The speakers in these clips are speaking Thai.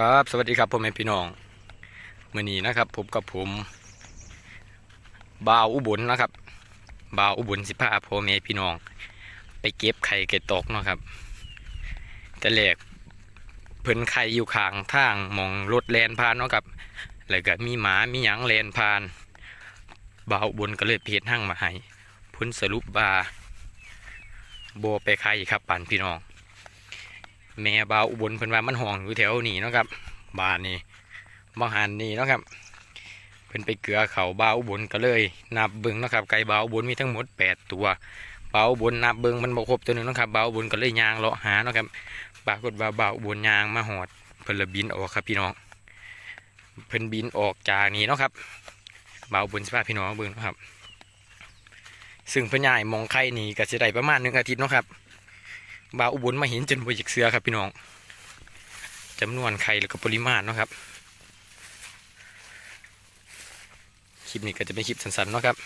ครับ สวัสดีครับพ่อแม่พี่น้องมื่อนี้นะครับผมกับผมบ่าวอุบลนะครับบ่าวอุบลสิพาพ่อแม่พี่น้อง ไปเก็บไข่ไก่ตกเนาะครับ แต่แรกเพิ่นไข่อยู่ข้างทางมองรถแลนผ่านเนาะครับแล้วก็มีหมามีหยังแลนผ่านบ่าวอุบลก็เลยเพจหั่งมาให้ผลสรุปว่าโบไปไข่ครับปันพี่น้อง แม่บาวอุบลเพิ่นว่ามันห้องอยู่แถวนี้เนาะครับบ้านนี้บางหันนี่เนาะครับเพิ่นไปเกลือเขาบาวอุบลก็เลย นับเบิ่งเนาะครับไก่บาวอุบลมีทั้งหมดแปดตัวบาวอุบลนับเบิ่งมันบ่ครบตัวหนึงเนาะครับบาวอุบลก็เลยยางเลาะหาเนาะครับปรากฏว่าบาวอุบลยางมาหอดเพิ่นลยบินออกครับพี่น้องเพิ่นบินออกจากนี่เนาะครับบาวอุบลสิพาพี่น้องเบิ่งเนาะครับ ซึ่งเพิ่นย้ายมองไข่นี่ก็สิได้ประมาณหนึ่งอาทิตย์เนาะครับ บาอุบลมาเห็นจนบอยกเสือครับพี่น้องจำนวนไข่แล้วก็ปริมาณเนาะครับคลิปนี้ก็จะเป็นคลิปสั้นๆเนาะครับ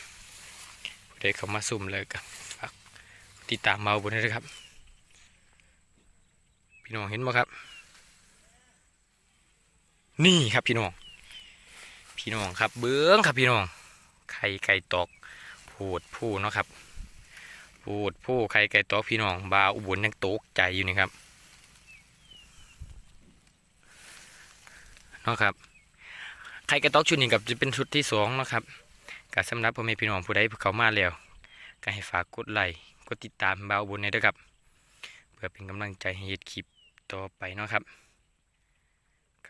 ผู้ใดเข้ามาซุ่มเลยก็ฝากติดตามบาอุบลด้วยครับ พี่น้องเห็นไหมครับ นี่ครับพี่น้อง พี่น้องครับเบื้องครับพี่น้องไข่ไก่ตอกโผดผู้เนาะครับ พูดผู้ใครไก่ตอกพี่น้องบาวอุบลยังตกใจอยู่นี่ครับเนาะครับไข่ไก่ตอกชุดนี้กับจะเป็นชุดที่สองนะครับกับสำหรับพ่อแม่พี่น้องผู้ใดเขามาแล้วก็ให้ฝากกดไลค์กดติดตามบาวอุบลในด้วยครับเพื่อเป็นกำลังใจให้เฮ็ดคลิปต่อไปเนาะครับ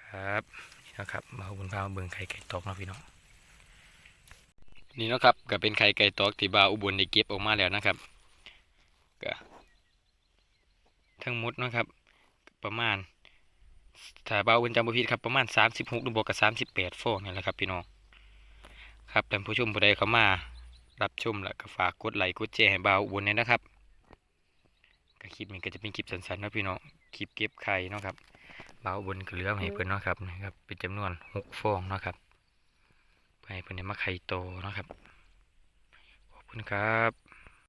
ครับนี่นะครับบาวอุบลพาเบิ่งไข่ไก่ตอกนะพี่น้องนี่นะครับก็เป็นไข่ไก่ตอกที่บาวอุบลได้เก็บออกมาแล้วนะครับ ก็ ทั้งหมดนะครับ ประมาณถ้าเบาเป็นจำบ่ผิดครับประมาณ 36ดูบวกกับ 38ฟองนี่แหละครับพี่น้องครับท่านผู้ชมผู้ใดเข้ามา รับชมแล้วก็ฝากกดไลค์กดแชร์ให้เบาอุบนเนี่ยนะครับก็คลิปนี้ก็จะเป็นคลิปสั้นๆนะพี่น้องคลิปเก็บไข่เนาะครับเบาบนก็เหลือให้เพิ่นเนาะครับนะครับเป็นจำนวน6ฟองเนาะครับให้เพิ่นได้มาไข่โตเนาะครับขอบคุณครับ